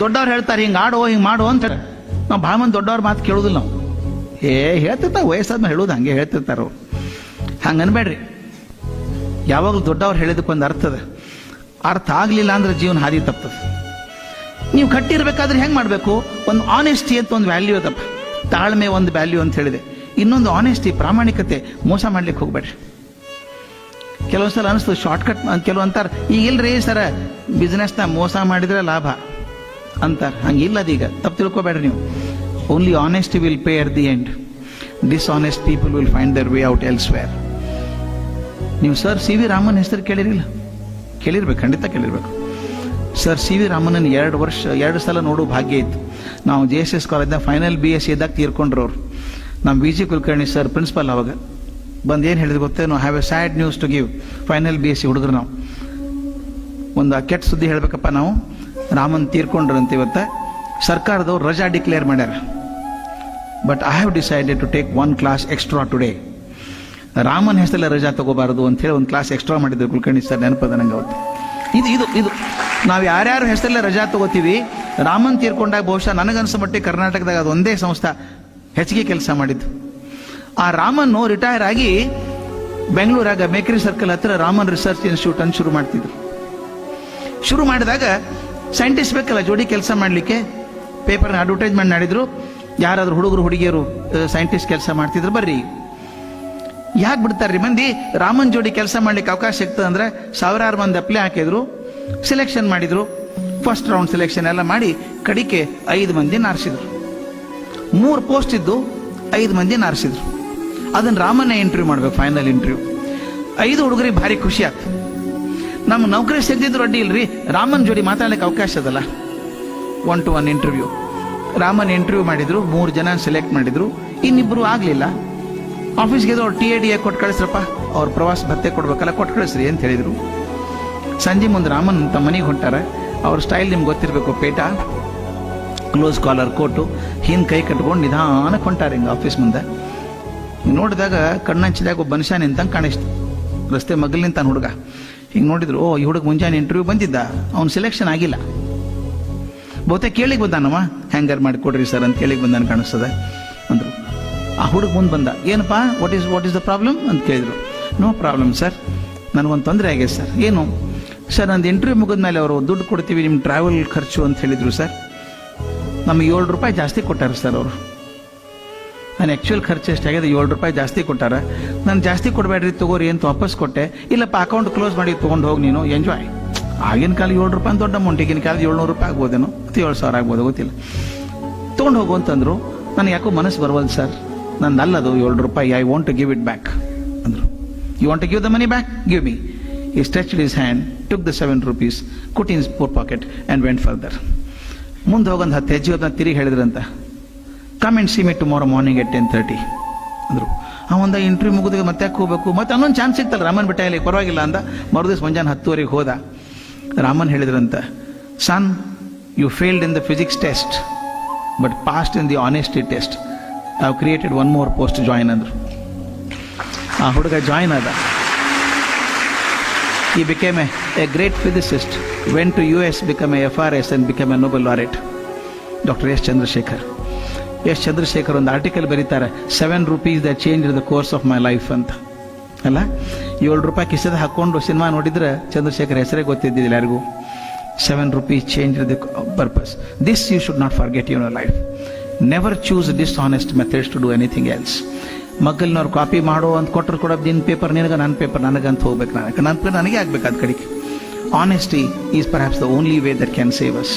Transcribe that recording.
ದೊಡ್ಡವ್ರು ಹೇಳ್ತಾರೆ, ಹಿಂಗೆ ಆಡೋ, ಹಿಂಗೆ ಮಾಡು ಅಂತ ನಾವು ಭಾಳ ಮಂದಿ ದೊಡ್ಡವ್ರ ಮಾತು ಕೇಳೋದಿಲ್ಲ ನಾವು. ಏ ಹೇಳ್ತಿರ್ತಾರೆ ವಯಸ್ಸಾದ್ಮೇಲೆ ಹೇಳೋದು ಹಂಗೆ ಹೇಳ್ತಿರ್ತಾರೆ ಅವ್ರು. ಹಂಗೆ ಅನ್ಬೇಡ್ರಿ. ಯಾವಾಗಲೂ ದೊಡ್ಡವ್ರು ಹೇಳಿದಕ್ಕೆ ಒಂದು ಅರ್ಥ ಅದ. ಅರ್ಥ ಆಗಲಿಲ್ಲ ಅಂದ್ರೆ ಜೀವನ ಹಾದಿ ತಪ್ತದೆ. ನೀವು ಕಟ್ಟಿರ್ಬೇಕಾದ್ರೆ ಹೆಂಗೆ ಮಾಡಬೇಕು? ಒಂದು ಆನೆಸ್ಟಿ ಅಂತ ಒಂದು ವ್ಯಾಲ್ಯೂ ಅದಪ್ಪ. ತಾಳ್ಮೆ ಒಂದು ವ್ಯಾಲ್ಯೂ ಅಂತ ಹೇಳಿದೆ. ಇನ್ನೊಂದು ಆನೆಸ್ಟಿ ಪ್ರಾಮಾಣಿಕತೆ, ಮೋಸ ಮಾಡ್ಲಿಕ್ಕೆ ಹೋಗ್ಬೇಡ್ರಿ. ಕೆಲವೊಂದು ಸಲ ಶಾರ್ಟ್ಕಟ್ ಕೆಲವು ಅಂತಾರೆ ಈಗ ಇಲ್ರಿ ಸರ ಬಿಸ್ನೆಸ್ನ ಮೋಸ ಮಾಡಿದ್ರೆ ಲಾಭ. ಅಂತಾರೆ ಹಂಗೆ ಇಲ್ಲ ಅದೀಗ ತಪ್ಪು ತಿಳ್ಕೊಬೇಡ್ರಿ ನೀವು. Only honesty will pay at the end dishonest people will find their way out elsewhere ನೀವು ಸರ್ ಸಿ ವಿ ರಾಮನ್ ಹೆಸರು ಕೇಳಿರಿಲ್ಲ? ಕೇಳಿರ್ಬೇಕು, ಖಂಡಿತ ಕೇಳಿರ್ಬೇಕು. ಸರ್ ಸಿ ವಿ ರಾಮನ್ ಎರಡು ವರ್ಷ, ಎರಡು ಸಲ ನೋಡೋ ಭಾಗ್ಯ ಇತ್ತು. ನಾವು ಜೆ ಎಸ್ ಎಸ್ ಕಾಲೇಜ್ನಾಗ ಫೈನಲ್ ಬಿ ಎಸ್ ಇದ್ದಾಗ ತೀರ್ಕೊಂಡ್ರು ಅವ್ರು. ನಮ್ಮ V G Kulkarni sir principal ಅವಾಗ. ಬಂದು ಏನು ಹೇಳಿದ್ರು ಗೊತ್ತೇನು have a sad news to give final B S C ಹುಡುಗರು ನಾವು. ಒಂದು ಕೆಟ್ಟ ಸುದ್ದಿ ಹೇಳಬೇಕಪ್ಪ ನಾವು. ರಾಮನ್ ತೀರ್ಕೊಂಡ್ರಂತ ಇವತ್ತ. ಸರ್ಕಾರದವ್ರು ರಜಾ ಡಿಕ್ಲೇರ್ ಮಾಡ್ಯಾರ. But I have decided to take one class extra today Raman ಹೆಸರಲ್ಲ ರಜಾ ತಗೋಬಾರದು ಅಂತ ಹೇಳಿ ಒಂದು ಕ್ಲಾಸ್ ಎಕ್ಸ್ಟ್ರಾ ಮಾಡಿದ್ರು ಕುಲಕರ್ಣಿ ಸರ್ ನೆನಪದ ನಂಗೆ ಅವತ್ತು. ಇದು ಇದು ಇದು. ನಾವು ಯಾರ್ಯಾರು ಹೆಸರಲ್ಲೇ ರಜಾ ತಗೋತೀವಿ, ರಾಮನ್ ತೀರ್ಕೊಂಡಾಗ ಬಹುಶಃ ನನಗನ್ಸ ಮಟ್ಟಿಗೆ ಕರ್ನಾಟಕದಾಗ ಅದು ಒಂದೇ ಸಂಸ್ಥೆ ಹೆಚ್ಚಿಗೆ ಕೆಲಸ ಮಾಡಿದ್ದು. ಆ ರಾಮನ್ನು ರಿಟೈರ್ ಆಗಿ ಬೆಂಗಳೂರಾಗ ಮೇಕರಿ ಸರ್ಕಲ್ ಹತ್ರ ರಾಮನ್ ರಿಸರ್ಚ್ ಇನ್ಸ್ಟಿಟ್ಯೂಟ್ ಅನ್ನು ಶುರು ಮಾಡ್ತಿದ್ರು. ಶುರು ಮಾಡಿದಾಗ ಸೈಂಟಿಸ್ಟ್ ಬೇಕಲ್ಲ, ಜೋಡಿ ಕೆಲಸ ಮಾಡಲಿಕ್ಕೆ. ಪೇಪರ್ನ ಅಡ್ವರ್ಟೈಸ್ಮೆಂಟ್ ಮಾಡಿದ್ರು. ಯಾರಾದರೂ ಹುಡುಗರು, ಹುಡುಗಿಯರು ಸೈಂಟಿಸ್ಟ್ ಕೆಲಸ ಮಾಡ್ತಿದ್ರು, ಬರ್ರಿ. ಯಾಕೆ ಬಿಡ್ತಾರ್ರಿ? ಮಂದಿ ರಾಮನ್ ಜೋಡಿ ಕೆಲಸ ಮಾಡ್ಲಿಕ್ಕೆ ಅವಕಾಶ ಸಿಗ್ತದೆ ಅಂದ್ರೆ ಸಾವಿರಾರು ಮಂದಿ ಅಪ್ಲೈ ಹಾಕಿದ್ರು ಸೆಲೆಕ್ಷನ್ ಮಾಡಿದ್ರು. ಫಸ್ಟ್ ರೌಂಡ್ ಸೆಲೆಕ್ಷನ್ ಎಲ್ಲ ಮಾಡಿ ಕಡಿಕೆ ಐದು ಮಂದಿ ನಾರಿಸಿದ್ರು. ಮೂರು ಪೋಸ್ಟ್ ಇದ್ದು ಐದು ಮಂದಿ ನಾರಿಸಿದ್ರು. ಅದನ್ನು ರಾಮನ್ನೇ ಇಂಟರ್ವ್ಯೂ ಮಾಡಬೇಕು ಫೈನಲ್ ಇಂಟರ್ವ್ಯೂ ಐದು ಹುಡುಗರಿಗೆ ಭಾರಿ ಖುಷಿ ಆಯ್ತು ನಮ್ಮ ನೌಕರಿ ಸಿಗದಿದ್ರು ಅಡ್ಡಿ ಇಲ್ರಿ? ರಾಮನ್ ಜೋಡಿ ಮಾತಾಡ್ಲಿಕ್ಕೆ ಅವಕಾಶ ಅದಲ್ಲ. One to one interview Raman interview ಮಾಡಿದ್ರು, ಮೂರು ಜನ ಸೆಲೆಕ್ಟ್ ಮಾಡಿದ್ರು. ಇನ್ನಿಬ್ರು ಆಗಲಿಲ್ಲ. ಆಫೀಸ್ಗೆ ಅವ್ರು ಟಿ ಎ ಡಿ ಎ ಕೊಟ್ಟು ಕಳಿಸ್ರಪ್ಪ. ಅವ್ರ ಪ್ರವಾಸ ಭತ್ತೆ ಕೊಡ್ಬೇಕಲ್ಲ, ಕೊಟ್ಟು ಕಳಿಸ್ರಿ ಅಂತ ಹೇಳಿದ್ರು. ಸಂಜೆ ಮುಂದೆ ರಾಮನ್ ತಮ್ಮ ಮನೆಗೆ ಹೊಂಟಾರ. ಅವ್ರ ಸ್ಟೈಲ್ ನಿಮ್ಗೆ ಗೊತ್ತಿರಬೇಕು, ಪೇಟ. ಕ್ಲೋಸ್ ಕಾಲರ್ ಕೋಟು ಹಿಂದೆ ಕೈ ಕಟ್ಕೊಂಡು ನಿಧಾನಕ್ಕೆ ಹೊಂಟಾರ ಹಿಂಗೆ ಆಫೀಸ್ ಮುಂದೆ. ನೋಡಿದಾಗ ಕಣ್ಣಂಚಿದಾಗ ಒಬ್ಬ ಮನುಷ್ಯ ನಿಂತಂಗೆ ಕಾಣಿಸ್ತು. ರಸ್ತೆ ಮಗಲ್ ನಿಂತಾನ ಹುಡುಗ. ಹಿಂಗೆ ನೋಡಿದ್ರು, ಓ, ಈ ಹುಡುಗ ಮುಂಜಾನೆ ಇಂಟರ್ವ್ಯೂ ಬಂದಿದ್ದ, ಅವ್ನು ಸೆಲೆಕ್ಷನ್ ಆಗಿಲ್ಲ. ಬಹುತೇಕ ಕೇಳಿಗೆ ಬಂದಾನವ ಹ್ಯಾಂಗರ್ ಮಾಡಿ ಕೊಡ್ರಿ ಸರ್ ಅಂತ ಕೇಳಿಗೆ ಬಂದಾನ ಕಾಣಿಸ್ತದೆ ಅಂದರು. ಆ ಹುಡುಗ ಮುಂದೆ ಬಂದ, ಏನಪ್ಪ what is what is the problem ಅಂತ ಕೇಳಿದರು. ನೋ ಪ್ರಾಬ್ಲಮ್ ಸರ್ ನನಗೊಂದು ತೊಂದರೆ ಆಗಿದೆ ಸರ್ ಏನು? ಸರ್ ನಂದು ಇಂಟರ್ವ್ಯೂ ಮುಗಿದ ಮೇಲೆ ಅವರು ದುಡ್ಡು ಕೊಡ್ತೀವಿ ನಿಮ್ಮ ಟ್ರಾವೆಲ್ ಖರ್ಚು ಅಂತ ಹೇಳಿದರು ಸರ್ ನಮಗೆ ಏಳು ರೂಪಾಯಿ ಜಾಸ್ತಿ ಕೊಟ್ಟಾರ ಸರ್ ಅವರು. ನಾನು ಆ್ಯಕ್ಚುಯಲ್ ಖರ್ಚು ಎಷ್ಟಾಗಿದೆ ಏಳು ರೂಪಾಯಿ ಜಾಸ್ತಿ ಕೊಟ್ಟಾರ. ನಾನು ಜಾಸ್ತಿ ಕೊಡಬೇಡ್ರಿ ತಗೋರಿ ಅಂತ ವಾಪಸ್ ಕೊಟ್ಟೆ. ಇಲ್ಲಪ್ಪ ಅಕೌಂಟ್ ಕ್ಲೋಸ್ ಮಾಡಿ ತೊಗೊಂಡು ಹೋಗಿ ನೀನು. ಎಂಜಾಯ್ ಆಗಿನ ಕಾಲ ಏಳು ರೂಪಾಯಿ ದೊಡ್ಡ ಅಮೌಂಟ್ ಈಗಿನ ಕಾಲದ ಏಳ್ನೂರು ರೂಪಾಯಿ ಆಗ್ಬೋದೇನೋ? ಮತ್ತೆ ಏಳು ಸಾವಿರ ಆಗ್ಬೋದು, ಗೊತ್ತಿಲ್ಲ. ತೊಗೊಂಡು ಹೋಗು ಅಂತಂದರು. ನನಗೆ ಯಾಕೋ ಮನಸ್ಸು ಬರವಲ್ದು ಸರ್. ನಂದು ಅಲ್ಲದು ಏಳು ರೂಪಾಯಿ. I want to give it back ಅಂದರು. You want to give the money back give me he stretched his hand took the seven rupees put in four pocket and went further ಮುಂದೆ ಹೋಗೊಂದು ಹತ್ತು ಹೆಜ್ಜೆ ಅದನ್ನ ತಿರುಗಿ ಹೇಳಿದ್ರಂತ. Come and see me tomorrow morning at ten thirty ಅಂದರು. ಅವಂದ interview ಮುಗಿದಾಗ ಮತ್ತೆ ಹೋಗ್ಬೇಕು? ಮತ್ತೆ ಅನ್ನೊಂದು ಚಾನ್ಸ್ ಸಿಗ್ತಲ್ಲ, ರಾಮನ್ ಬೆಟ್ಟ ಇಲ್ಲಿ ಪರವಾಗಿಲ್ಲ ಅಂದ. ಮರುದಿವ್ಸ ಮುಂಜಾನೆ ಹತ್ತುವರೆಗೆ ಹೋದ. Raman ಹೇಳಿದ್ರಂತ son you failed in the physics test but passed in the honesty test I created one more post join ಅಂದರು. ಆ ಹುಡುಗ ಜಾಯಿನ್ ಆದ. He became a a great physicist went to U S became a F R S and became a Nobel laureate doctor S Chandrashekhar S Chandrashekhar ಒಂದು article ಬರೀತಾರೆ seven rupees the change the course of my life ಅಂತ. ಅಲ್ಲ? ಏಳು ರೂಪಾಯಿ ಕಿಸದ ಹಾಕ್ಕೊಂಡು cinema ನೋಡಿದ್ರೆ ಚಂದ್ರಶೇಖರ್ ಹೆಸರೇ ಗೊತ್ತಿದ್ದಿಲ್ಲ ಯಾರಿಗೂ seven rupees change the purpose this you should not forget your life never choose dishonest methods to do anything else ಮಕ್ಕಳನ್ನವ್ರು copy ಮಾಡೋ ಅಂತ ಕೊಟ್ಟರು ಕೂಡ ನಿನ್ನ ಪೇಪರ್ ನಿನಗೆ ನನ್ನ ಪೇಪರ್ ನನಗಂತ ಹೋಗ್ಬೇಕು ನನಗೆ. ನನ್ನ ನನಗೆ ಆಗ್ಬೇಕು ಅದು ಕಡೆಗೆ. Honesty is perhaps the only way that can save us